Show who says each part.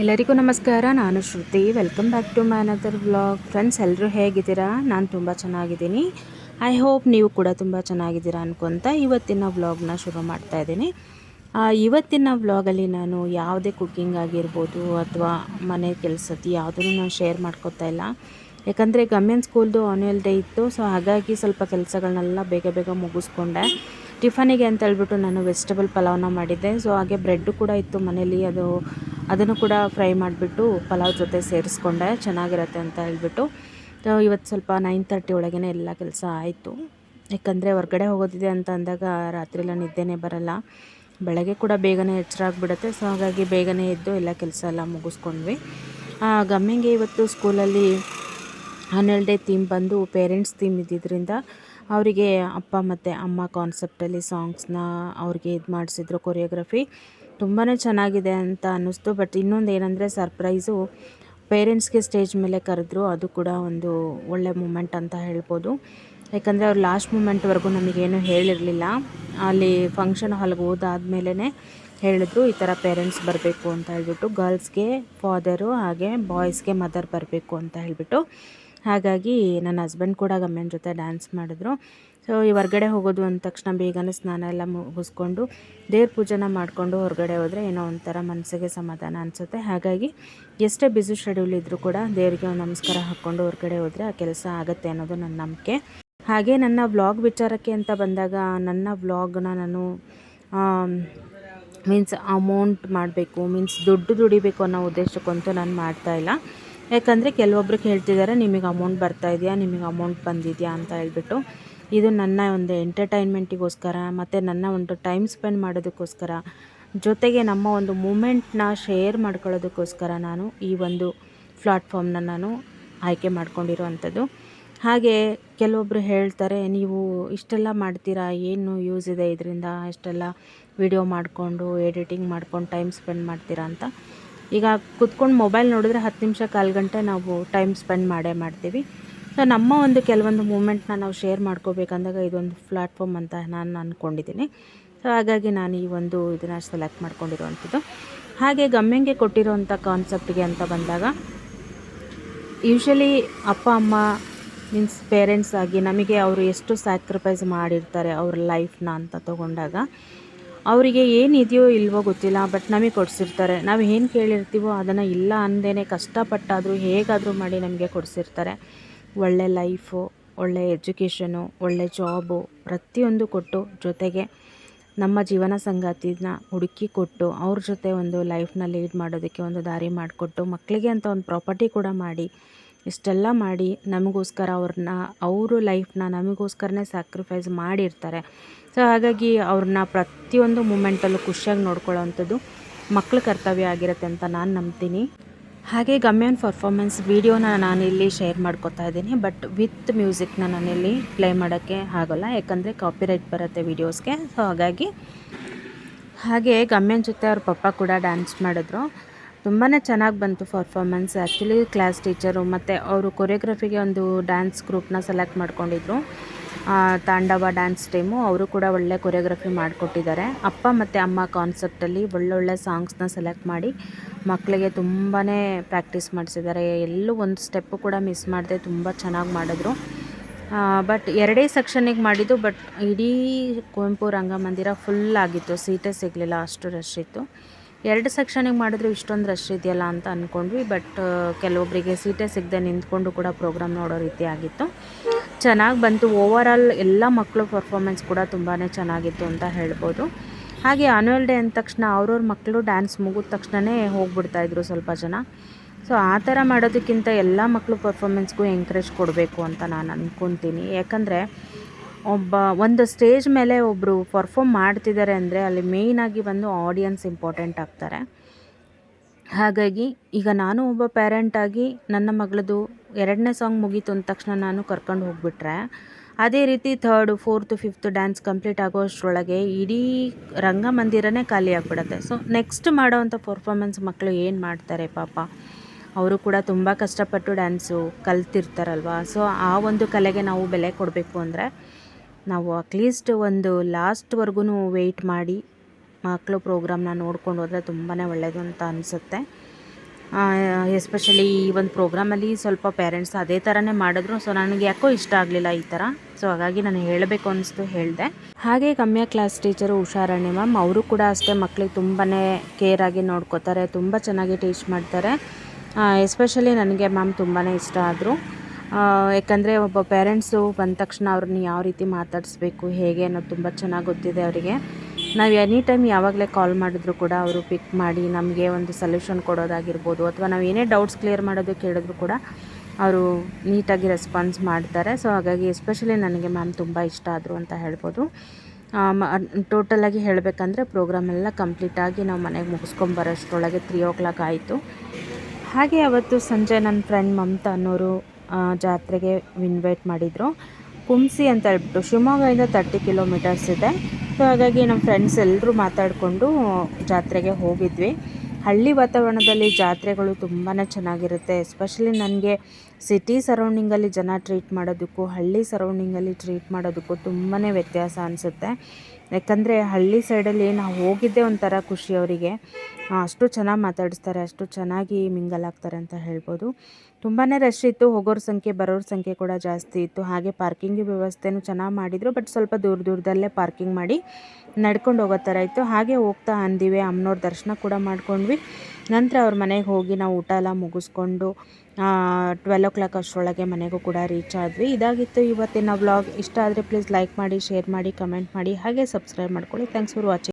Speaker 1: ಎಲ್ಲರಿಗೂ ನಮಸ್ಕಾರ. ನಾನು Shruti. Welcome back to my another vlog friends ಎಲ್ಲರೂ ಹೇಗಿದ್ದೀರಾ? ನಾನು ತುಂಬ ಚೆನ್ನಾಗಿದ್ದೀನಿ. ಐ ಹೋಪ್ ನೀವು ಕೂಡ ತುಂಬ ಚೆನ್ನಾಗಿದ್ದೀರಾ ಅನ್ಕೊತ ಇವತ್ತಿನ ವ್ಲಾಗ್ನ ಶುರು ಮಾಡ್ತಾ ಇದ್ದೀನಿ. ಇವತ್ತಿನ ವ್ಲಾಗಲ್ಲಿ ನಾನು ಯಾವುದೇ ಕುಕ್ಕಿಂಗ್ ಆಗಿರ್ಬೋದು ಅಥವಾ ಮನೆ ಕೆಲಸದ್ದು ಯಾವುದನ್ನು ನಾನು ಶೇರ್ ಮಾಡ್ಕೊತಾ ಇಲ್ಲ. ಯಾಕಂದರೆ ಗಮ್ಯನ್ ಸ್ಕೂಲ್ದು ಆನ್ಯುವಲ್ ಡೇ ಇತ್ತು ಸೊ ಹಾಗಾಗಿ ಸ್ವಲ್ಪ ಕೆಲಸಗಳನ್ನೆಲ್ಲ ಬೇಗ ಬೇಗ ಮುಗಿಸ್ಕೊಂಡೆ. ಟಿಫನಿಗೆ ಅಂತ ಹೇಳ್ಬಿಟ್ಟು ನಾನು ವೆಜಿಟೇಬಲ್ ಪಲಾವ್ನ ಮಾಡಿದ್ದೆ. ಸೊ ಹಾಗೆ ಬ್ರೆಡ್ಡು ಕೂಡ ಇತ್ತು ಮನೇಲಿ. ಅದು ಅದನ್ನು ಕೂಡ ಫ್ರೈ ಮಾಡಿಬಿಟ್ಟು ಪಲಾವ್ ಜೊತೆ ಸೇರಿಸ್ಕೊಂಡೆ. ಚೆನ್ನಾಗಿರತ್ತೆ ಅಂತ ಹೇಳ್ಬಿಟ್ಟು. ಇವತ್ತು ಸ್ವಲ್ಪ ನೈನ್ ತರ್ಟಿ ಒಳಗೇ ಎಲ್ಲ ಕೆಲಸ ಆಯಿತು. ಯಾಕಂದರೆ ಹೊರ್ಗಡೆ ಹೋಗೋದಿದೆ ಅಂತ ಅಂದಾಗ ರಾತ್ರಿಲ್ಲ ನಿದ್ದೆನೇ ಬರಲ್ಲ. ಬೆಳಗ್ಗೆ ಕೂಡ ಬೇಗನೆ ಎಚ್ಚರ ಆಗಿಬಿಡುತ್ತೆ. ಸೊ, ಹಾಗಾಗಿ ಬೇಗನೆ ಎದ್ದು ಎಲ್ಲ ಕೆಲಸ ಎಲ್ಲ ಮುಗಿಸ್ಕೊಂಡ್ವಿ. ಗಮ್ಮಿಂಗೆ ಇವತ್ತು ಸ್ಕೂಲಲ್ಲಿ ಹನ್ನೆರಡು ಡೇ ಥೀಮ್ ಬಂದು ಪೇರೆಂಟ್ಸ್ ಥೀಮ್ ಇದ್ದಿದ್ದರಿಂದ ಅವರಿಗೆ ಅಪ್ಪ ಮತ್ತು ಅಮ್ಮ ಕಾನ್ಸೆಪ್ಟಲ್ಲಿ ಸಾಂಗ್ಸ್ನ ಅವ್ರಿಗೆ ಇದು ಮಾಡಿಸಿದ್ರು ಕೊರಿಯೋಗ್ರಫಿ. ತುಂಬಾ ಚೆನ್ನಾಗಿದೆ ಅಂತ ಅನ್ನಿಸ್ತು. ಬಟ್ ಇನ್ನೊಂದು ಏನಂದರೆ ಸರ್ಪ್ರೈಸು ಪೇರೆಂಟ್ಸ್ಗೆ ಸ್ಟೇಜ್ ಮೇಲೆ ಕರೆದ್ರು. ಅದು ಕೂಡ ಒಂದು ಒಳ್ಳೆ ಮೂಮೆಂಟ್ ಅಂತ ಹೇಳ್ಬೋದು. ಯಾಕಂದರೆ ಅವ್ರು ಲಾಸ್ಟ್ ಮೂಮೆಂಟ್ವರೆಗೂ ನಮಗೇನು ಹೇಳಿರಲಿಲ್ಲ. ಅಲ್ಲಿ ಫಂಕ್ಷನ್ ಹಾಲ್ಗೆ ಹೋದಾದ್ಮೇಲೆ ಹೇಳಿದ್ರು, ಈ ಥರ ಪೇರೆಂಟ್ಸ್ ಬರಬೇಕು ಅಂತ ಹೇಳ್ಬಿಟ್ಟು, ಗರ್ಲ್ಸ್ಗೆ, ಫಾದರು ಹಾಗೆ ಬಾಯ್ಸ್ಗೆ ಮದರ್ ಬರಬೇಕು ಅಂತ ಹೇಳ್ಬಿಟ್ಟು. ಹಾಗಾಗಿ ನನ್ನ ಹಸ್ಬೆಂಡ್ ಕೂಡ ಗಮ್ಯನ ಜೊತೆ ಡ್ಯಾನ್ಸ್ ಮಾಡಿದ್ರು. ಸೊ, ಈ ಹೊರ್ಗಡೆ ಹೋಗೋದು ಅಂದ ತಕ್ಷಣ ಬೇಗನೆ ಸ್ನಾನ ಎಲ್ಲ ಮುಗಿಸ್ಕೊಂಡು ದೇವ್ರ ಪೂಜೆನ ಮಾಡಿಕೊಂಡು ಹೊರಗಡೆ ಹೋದರೆ ಏನೋ ಒಂಥರ ಮನಸ್ಸಿಗೆ ಸಮಾಧಾನ ಅನಿಸುತ್ತೆ. ಹಾಗಾಗಿ ಎಷ್ಟೇ ಬ್ಯುಸಿ ಶೆಡ್ಯೂಲ್ ಇದ್ದರೂ ಕೂಡ ದೇವರಿಗೆ ನಮಸ್ಕಾರ ಹಾಕ್ಕೊಂಡು ಹೊರಗಡೆ ಹೋದರೆ ಆ ಕೆಲಸ ಆಗುತ್ತೆ ಅನ್ನೋದು ನನ್ನ ನಂಬಿಕೆ. ಹಾಗೆ ನನ್ನ ವ್ಲಾಗ್ ವಿಚಾರಕ್ಕೆ ಅಂತ ಬಂದಾಗ ನನ್ನ ವ್ಲಾಗ್ನ ನಾನು ಮೀನ್ಸ್ ಅಮೌಂಟ್ ಮಾಡಬೇಕು ಮೀನ್ಸ್ ದುಡ್ಡು ದುಡಿಬೇಕು ಅನ್ನೋ ಉದ್ದೇಶಕ್ಕಂತೂ ನಾನು ಮಾಡ್ತಾ ಇಲ್ಲ. ಯಾಕಂದರೆ ಕೆಲವೊಬ್ರಿಗೆ ಹೇಳ್ತಿದ್ದಾರೆ ನಿಮಗೆ ಅಮೌಂಟ್ ಬರ್ತಾ ಇದೆಯಾ? ನಿಮಗೆ ಅಮೌಂಟ್ ಬಂದಿದೆಯಾ? ಅಂತ ಹೇಳ್ಬಿಟ್ಟು. ಇದು ನನ್ನ ಒಂದು ಎಂಟರ್ಟೈನ್ಮೆಂಟಿಗೋಸ್ಕರ ಮತ್ತು ನನ್ನ ಒಂದು ಟೈಮ್ ಸ್ಪೆಂಡ್ ಮಾಡೋದಕ್ಕೋಸ್ಕರ, ಜೊತೆಗೆ ನಮ್ಮ ಒಂದು ಮೂಮೆಂಟ್ನ ಶೇರ್ ಮಾಡ್ಕೊಳ್ಳೋದಕ್ಕೋಸ್ಕರ ನಾನು ಈ ಒಂದು ಪ್ಲಾಟ್ಫಾರ್ಮ್ನ ನಾನು ಆಯ್ಕೆ ಮಾಡ್ಕೊಂಡಿರೋವಂಥದ್ದು. ಹಾಗೆ ಕೆಲವೊಬ್ಬರು ಹೇಳ್ತಾರೆ, ನೀವು ಇಷ್ಟೆಲ್ಲ ಮಾಡ್ತೀರಾ? ಏನು ಯೂಸ್ ಇದೆ ಇದರಿಂದ? ಇಷ್ಟೆಲ್ಲ ವಿಡಿಯೋ ಮಾಡಿಕೊಂಡು ಎಡಿಟಿಂಗ್ ಮಾಡ್ಕೊಂಡು ಟೈಮ್ ಸ್ಪೆಂಡ್ ಮಾಡ್ತೀರಾ? ಅಂತ. ಈಗ ಕುತ್ಕೊಂಡು ಮೊಬೈಲ್ ನೋಡಿದ್ರೆ ಹತ್ತು ನಿಮಿಷ ಕಾಲು ಗಂಟೆ ನಾವು ಟೈಮ್ ಸ್ಪೆಂಡ್ ಮಾಡೇ ಮಾಡ್ತೀವಿ. ಸೊ ನಮ್ಮ ಒಂದು ಕೆಲವೊಂದು ಮೂಮೆಂಟ್ನ ನಾವು ಶೇರ್ ಮಾಡ್ಕೋಬೇಕಂದಾಗ ಇದೊಂದು ಪ್ಲಾಟ್ಫಾರ್ಮ್ ಅಂತ ನಾನು ಅಂದ್ಕೊಂಡಿದ್ದೀನಿ ಸೊ ಹಾಗಾಗಿ ನಾನು ಈ ಒಂದು ಇದನ್ನು ಸೆಲೆಕ್ಟ್ ಮಾಡ್ಕೊಂಡಿರುವಂಥದ್ದು ಹಾಗೆ ಗಮ್ಯಂಗೆ ಕೊಟ್ಟಿರೋವಂಥ ಕಾನ್ಸೆಪ್ಟ್ಗೆ ಅಂತ ಬಂದಾಗ ಯೂಶ್ವಲಿ ಅಪ್ಪ, ಅಮ್ಮ ಮೀನ್ಸ್ ಪೇರೆಂಟ್ಸ್ ಆಗಿ ನಮಗೆ ಅವರು ಎಷ್ಟು ಸ್ಯಾಕ್ರಿಫೈಸ್ ಮಾಡಿರ್ತಾರೆ ಅವ್ರ ಲೈಫ್ನ ಅಂತ ತಗೊಂಡಾಗ, ಅವರಿಗೆ ಏನಿದೆಯೋ ಇಲ್ವೋ ಗೊತ್ತಿಲ್ಲ, ಬಟ್ ನಮಗೆ ಕೊಡಿಸಿರ್ತಾರೆ. ನಾವು ಏನು ಕೇಳಿರ್ತೀವೋ ಅದನ್ನು ಇಲ್ಲ ಅಂದೇನೆ ಕಷ್ಟಪಟ್ಟಾದರೂ ಹೇಗಾದರೂ ಮಾಡಿ ನಮಗೆ ಕೊಡಿಸಿರ್ತಾರೆ. ಒಳ್ಳೆ ಲೈಫು, ಒಳ್ಳೆ ಎಜುಕೇಷನು, ಒಳ್ಳೆ ಜಾಬು ಪ್ರತಿಯೊಂದು ಕೊಟ್ಟು ಜೊತೆಗೆ ನಮ್ಮ ಜೀವನ ಸಂಗಾತಿನ ಹುಡುಕಿ ಕೊಟ್ಟು ಅವ್ರ ಜೊತೆ ಒಂದು ಲೈಫ್ನ ಲೀಡ್ ಮಾಡೋದಕ್ಕೆ ಒಂದು ದಾರಿ ಮಾಡಿಕೊಟ್ಟು ಮಕ್ಕಳಿಗೆ ಅಂತ ಒಂದು ಪ್ರಾಪರ್ಟಿ ಕೂಡ ಮಾಡಿ, ಇಷ್ಟೆಲ್ಲ ಮಾಡಿ ನಮಗೋಸ್ಕರ ಅವ್ರನ್ನ, ಅವರು ಲೈಫ್ನ ನಮಗೋಸ್ಕರನೇ ಸ್ಯಾಕ್ರಿಫೈಸ್ ಮಾಡಿರ್ತಾರೆ. ಸೊ ಹಾಗಾಗಿ ಅವ್ರನ್ನ ಪ್ರತಿಯೊಂದು ಮೂಮೆಂಟಲ್ಲೂ ಖುಷಿಯಾಗಿ ನೋಡ್ಕೊಳ್ಳೋ ಅಂಥದ್ದು ಮಕ್ಕಳ ಕರ್ತವ್ಯ ಆಗಿರುತ್ತೆ ಅಂತ ನಾನು ನಂಬ್ತೀನಿ. ಹಾಗೆ ಗಮ್ಯನ್ ಪರ್ಫಾರ್ಮೆನ್ಸ್ ವೀಡಿಯೋನ ನಾನಿಲ್ಲಿ ಶೇರ್ ಮಾಡ್ಕೊತಾ ಇದ್ದೀನಿ ಬಟ್ ವಿತ್ ಮ್ಯೂಸಿಕ್ನ ನಾನಿಲ್ಲಿ ಪ್ಲೇ ಮಾಡೋಕ್ಕೆ ಆಗೋಲ್ಲ, ಯಾಕಂದರೆ ಕಾಪಿರೈಟ್ ಬರುತ್ತೆ ವೀಡಿಯೋಸ್ಗೆ ಸೊ ಹಾಗಾಗಿ ಹಾಗೆ ಗಮ್ಯನ್ ಜೊತೆ ಅವ್ರ ಪಪ್ಪ ಕೂಡ ಡ್ಯಾನ್ಸ್ ಮಾಡಿದ್ರು. ತುಂಬಾ ಚೆನ್ನಾಗಿ ಬಂತು ಪರ್ಫಾರ್ಮೆನ್ಸ್ ಆ್ಯಕ್ಚುಲಿ ಕ್ಲಾಸ್ ಟೀಚರು ಮತ್ತು ಅವರು ಕೊರಿಯೋಗ್ರಫಿಗೆ ಒಂದು ಡ್ಯಾನ್ಸ್ ಗ್ರೂಪ್ನ ಸೆಲೆಕ್ಟ್ ಮಾಡ್ಕೊಂಡಿದ್ರು. ತಾಂಡವ ಡ್ಯಾನ್ಸ್ ಟೀಮು ಅವರು ಕೂಡ ಒಳ್ಳೆ ಕೊರಿಯೋಗ್ರಫಿ ಮಾಡಿಕೊಟ್ಟಿದ್ದಾರೆ. ಅಪ್ಪ ಮತ್ತು ಅಮ್ಮ ಕಾನ್ಸೆಪ್ಟಲ್ಲಿ ಒಳ್ಳೊಳ್ಳೆ ಸಾಂಗ್ಸ್ನ ಸೆಲೆಕ್ಟ್ ಮಾಡಿ ಮಕ್ಕಳಿಗೆ ತುಂಬಾ ಪ್ರಾಕ್ಟೀಸ್ ಮಾಡಿಸಿದ್ದಾರೆ. ಎಲ್ಲೂ ಒಂದು ಸ್ಟೆಪ್ಪು ಕೂಡ ಮಿಸ್ ಮಾಡದೆ ತುಂಬ ಚೆನ್ನಾಗಿ ಮಾಡಿದ್ರು. ಬಟ್ ಎರಡೇ ಸೆಕ್ಷನಿಗೆ ಮಾಡಿದ್ದು ಬಟ್ ಇಡೀ ಕುವೆಂಪು ರಂಗಮಂದಿರ ಫುಲ್ ಆಗಿತ್ತು. ಸೀಟೇ ಸಿಗಲಿಲ್ಲ ಅಷ್ಟು ರಶ್ ಇತ್ತು. ಎರಡು ಸೆಕ್ಷನಿಗೆ ಮಾಡಿದ್ರು ಇಷ್ಟೊಂದು ರಶ್ ಇದೆಯಲ್ಲ ಅಂತ ಅಂದ್ಕೊಂಡ್ವಿ ಬಟ್ ಕೆಲವೊಬ್ಬರಿಗೆ ಸೀಟೇ ಸಿಗದೆ ನಿಂತ್ಕೊಂಡು ಕೂಡ ಪ್ರೋಗ್ರಾಮ್ ನೋಡೋ ರೀತಿ ಆಗಿತ್ತು. ಚೆನ್ನಾಗಿ ಬಂತು. ಓವರ್ ಆಲ್ ಎಲ್ಲ ಮಕ್ಕಳು ಪರ್ಫಾರ್ಮೆನ್ಸ್ ಕೂಡ ತುಂಬಾ ಚೆನ್ನಾಗಿತ್ತು ಅಂತ ಹೇಳ್ಬೋದು. ಹಾಗೆ ಆನ್ಯುವಲ್ ಡೇ ಅಂದ ತಕ್ಷಣ ಅವ್ರವ್ರ ಮಕ್ಕಳು ಡ್ಯಾನ್ಸ್ ಮುಗಿದ ತಕ್ಷಣವೇ ಹೋಗ್ಬಿಡ್ತಾಯಿದ್ರು ಸ್ವಲ್ಪ ಜನ. ಸೊ ಆ ಥರ ಮಾಡೋದಕ್ಕಿಂತ ಎಲ್ಲ ಮಕ್ಕಳು ಪರ್ಫಾರ್ಮೆನ್ಸ್ಗೂ ಎಂಕರೇಜ್ ಕೊಡಬೇಕು ಅಂತ ನಾನು ಅಂದ್ಕೊತೀನಿ ಯಾಕಂದರೆ ಒಬ್ಬ, ಒಂದು ಸ್ಟೇಜ್ ಮೇಲೆ ಒಬ್ಬರು ಪರ್ಫಾಮ್ ಮಾಡ್ತಿದ್ದಾರೆ ಅಂದರೆ ಅಲ್ಲಿ ಮೇಯ್ನಾಗಿ ಬಂದು ಆಡಿಯನ್ಸ್ ಇಂಪಾರ್ಟೆಂಟ್ ಆಗ್ತಾರೆ. ಹಾಗಾಗಿ ಈಗ ನಾನು ಒಬ್ಬ ಪೇರೆಂಟಾಗಿ ನನ್ನ ಮಗಳದು ಎರಡನೇ ಸಾಂಗ್ ಮುಗೀತು ಅಂದ ತಕ್ಷಣ ನಾನು ಕರ್ಕೊಂಡು ಹೋಗ್ಬಿಟ್ರೆ, ಅದೇ ರೀತಿ third fourth fifth dance complete ಆಗೋ ಅಷ್ಟರೊಳಗೆ ಇಡೀ ರಂಗಮಂದಿರನೇ ಖಾಲಿ ಆಗಿಬಿಡುತ್ತೆ. ಸೊ ನೆಕ್ಸ್ಟ್ ಮಾಡೋವಂಥ ಪರ್ಫಾರ್ಮೆನ್ಸ್ ಮಕ್ಕಳು ಏನು ಮಾಡ್ತಾರೆ ಪಾಪ? ಅವರು ಕೂಡ ತುಂಬ ಕಷ್ಟಪಟ್ಟು ಡ್ಯಾನ್ಸು ಕಲ್ತಿರ್ತಾರಲ್ವ? ಸೊ ಆ ಒಂದು ಕಲೆಗೆ ನಾವು ಬೆಲೆ ಕೊಡಬೇಕು ಅಂದರೆ ನಾವು ಅಟ್ಲೀಸ್ಟ್ ಒಂದು ಲಾಸ್ಟ್ವರೆಗೂ ವೆಯ್ಟ್ ಮಾಡಿ ಮಕ್ಕಳು ಪ್ರೋಗ್ರಾಮ್ನ ನೋಡ್ಕೊಂಡು ಹೋದರೆ ತುಂಬಾ ಒಳ್ಳೆಯದು ಅಂತ ಅನಿಸುತ್ತೆ. ಎಸ್ಪೆಷಲಿ ಈ ಒಂದು ಪ್ರೋಗ್ರಾಮಲ್ಲಿ ಸ್ವಲ್ಪ ಪೇರೆಂಟ್ಸ್ ಅದೇ ಥರನೇ ಮಾಡಿದ್ರು ಸೊ ನನಗೆ ಯಾಕೋ ಇಷ್ಟ ಆಗಲಿಲ್ಲ ಈ ಥರ ಸೊ ಹಾಗಾಗಿ ನಾನು ಹೇಳಬೇಕು ಅನಿಸ್ತು ಹೇಳಿದೆ. ಹಾಗೆ ಕಮ್ಯಾ ಕ್ಲಾಸ್ ಟೀಚರು ಹುಷಾರಾಣಿ ಮ್ಯಾಮ್ ಅವರು ಕೂಡ ಅಷ್ಟೇ ಮಕ್ಕಳಿಗೆ ತುಂಬಾ ಕೇರ್ ಆಗಿ ನೋಡ್ಕೋತಾರೆ, ತುಂಬ ಚೆನ್ನಾಗಿ ಟೀಚ್ ಮಾಡ್ತಾರೆ. ಎಸ್ಪೆಷಲಿ ನನಗೆ ಮ್ಯಾಮ್ ತುಂಬಾ ಇಷ್ಟ ಆದರು. ಯಾಕಂದರೆ ಒಬ್ಬ ಪೇರೆಂಟ್ಸು ಬಂದ ತಕ್ಷಣ ಅವ್ರನ್ನ ಯಾವ ರೀತಿ ಮಾತಾಡಿಸ್ಬೇಕು, ಹೇಗೆ ಅನ್ನೋದು ತುಂಬ ಚೆನ್ನಾಗಿ ಗೊತ್ತಿದೆ ಅವರಿಗೆ. ನಾವು ಎನಿ ಟೈಮ್ ಯಾವಾಗಲೇ ಕಾಲ್ ಮಾಡಿದ್ರು ಕೂಡ ಅವರು ಪಿಕ್ ಮಾಡಿ ನಮಗೆ ಒಂದು ಸೊಲ್ಯೂಷನ್ ಕೊಡೋದಾಗಿರ್ಬೋದು, ಅಥವಾ ನಾವು ಏನೇ ಡೌಟ್ಸ್ ಕ್ಲಿಯರ್ ಮಾಡೋದು ಕೇಳಿದ್ರು ಕೂಡ ಅವರು ನೀಟಾಗಿ ರೆಸ್ಪಾನ್ಸ್ ಮಾಡ್ತಾರೆ. ಸೊ ಹಾಗಾಗಿ ಎಸ್ಪೆಷಲಿ ನನಗೆ ಮ್ಯಾಮ್ ತುಂಬ ಇಷ್ಟ ಆದರು ಅಂತ ಹೇಳ್ಬೋದು. ಟೋಟಲಾಗಿ ಹೇಳಬೇಕಂದ್ರೆ ಪ್ರೋಗ್ರಾಮ್ ಎಲ್ಲ ಕಂಪ್ಲೀಟಾಗಿ ನಾವು ಮನೆಗೆ ಮುಗಿಸ್ಕೊಂಬರೋಷ್ಟರೊಳಗೆ ತ್ರೀ ಓ ಕ್ಲಾಕ್ ಆಯಿತು. ಹಾಗೆ ಅವತ್ತು ಸಂಜೆ ನನ್ನ ಫ್ರೆಂಡ್ ಮಮತಾ ಅನ್ನೋರು ಜಾತ್ರೆಗೆ ಇನ್ವೈಟ್ ಮಾಡಿದರು. ಕುಂಸಿ ಅಂತ ಹೇಳ್ಬಿಟ್ಟು ಶಿವಮೊಗ್ಗದಿಂದ ತರ್ಟಿ ಕಿಲೋಮೀಟರ್ಸ್ ಇದೆ. ಸೊ ಹಾಗಾಗಿ ನಮ್ಮ ಫ್ರೆಂಡ್ಸ್ ಎಲ್ಲರೂ ಮಾತಾಡಿಕೊಂಡು ಜಾತ್ರೆಗೆ ಹೋಗಿದ್ವಿ. ಹಳ್ಳಿ ವಾತಾವರಣದಲ್ಲಿ ಜಾತ್ರೆಗಳು ತುಂಬಾ ಚೆನ್ನಾಗಿರುತ್ತೆ. ಎಸ್ಪೆಷಲಿ ನನಗೆ ಸಿಟಿ ಸರೌಂಡಿಂಗಲ್ಲಿ ಜನ ಟ್ರೀಟ್ ಮಾಡೋದಕ್ಕೂ, ಹಳ್ಳಿ ಸರೌಂಡಿಂಗಲ್ಲಿ ಟ್ರೀಟ್ ಮಾಡೋದಕ್ಕೂ ತುಂಬಾ ವ್ಯತ್ಯಾಸ ಅನಿಸುತ್ತೆ. ಯಾಕಂದರೆ ಹಳ್ಳಿ ಸೈಡಲ್ಲಿ ನಾವು ಹೋಗಿದ್ದೆ ಒಂಥರ ಖುಷಿ ಅವರಿಗೆ. ಅಷ್ಟು ಚೆನ್ನಾಗಿ ಮಾತಾಡಿಸ್ತಾರೆ, ಅಷ್ಟು ಚೆನ್ನಾಗಿ ಮಿಂಗಲ್ ಆಗ್ತಾರೆ ಅಂತ ಹೇಳ್ಬೋದು. ತುಂಬಾ ರಶ್ ಇತ್ತು, ಹೋಗೋರ ಸಂಖ್ಯೆ, ಬರೋರ ಸಂಖ್ಯೆ ಕೂಡ ಜಾಸ್ತಿ ಇತ್ತು. ಹಾಗೆ ಪಾರ್ಕಿಂಗ್ ವ್ಯವಸ್ಥೆನೂ ಚೆನ್ನಾಗಿ ಮಾಡಿದರು ಬಟ್ ಸ್ವಲ್ಪ ದೂರ ದೂರದಲ್ಲೇ ಪಾರ್ಕಿಂಗ್ ಮಾಡಿ ನಡ್ಕೊಂಡು ಹೋಗೋ ಥರ ಇತ್ತು. ಹಾಗೆ ಹೋಗ್ತಾ ಅಂದಿವೆ ಅಮ್ಮನವ್ರ ದರ್ಶನ ಕೂಡ ಮಾಡ್ಕೊಂಡ್ವಿ. ನಂತರ ಅವ್ರ ಮನೆಗೆ ಹೋಗಿ ನಾವು ಊಟ ಎಲ್ಲ ಮುಗಿಸ್ಕೊಂಡು ಟ್ವೆಲ್ ಓ ಕ್ಲಾಕ್ ಅಷ್ಟರೊಳಗೆ ಮನೆಗೂ ಕೂಡ ರೀಚ್ ಆದ್ವಿ. ಇದಾಗಿತ್ತು ಇವತ್ತಿನ ವ್ಲಾಗ್ ಇಷ್ಟ ಆದರೆ ಪ್ಲೀಸ್ ಲೈಕ್ ಮಾಡಿ ಶೇರ್ ಮಾಡಿ ಕಮೆಂಟ್ ಮಾಡಿ, ಹಾಗೆ ಸಬ್ಸ್ಕ್ರೈಬ್ ಮಾಡ್ಕೊಳ್ಳಿ. Thanks for watching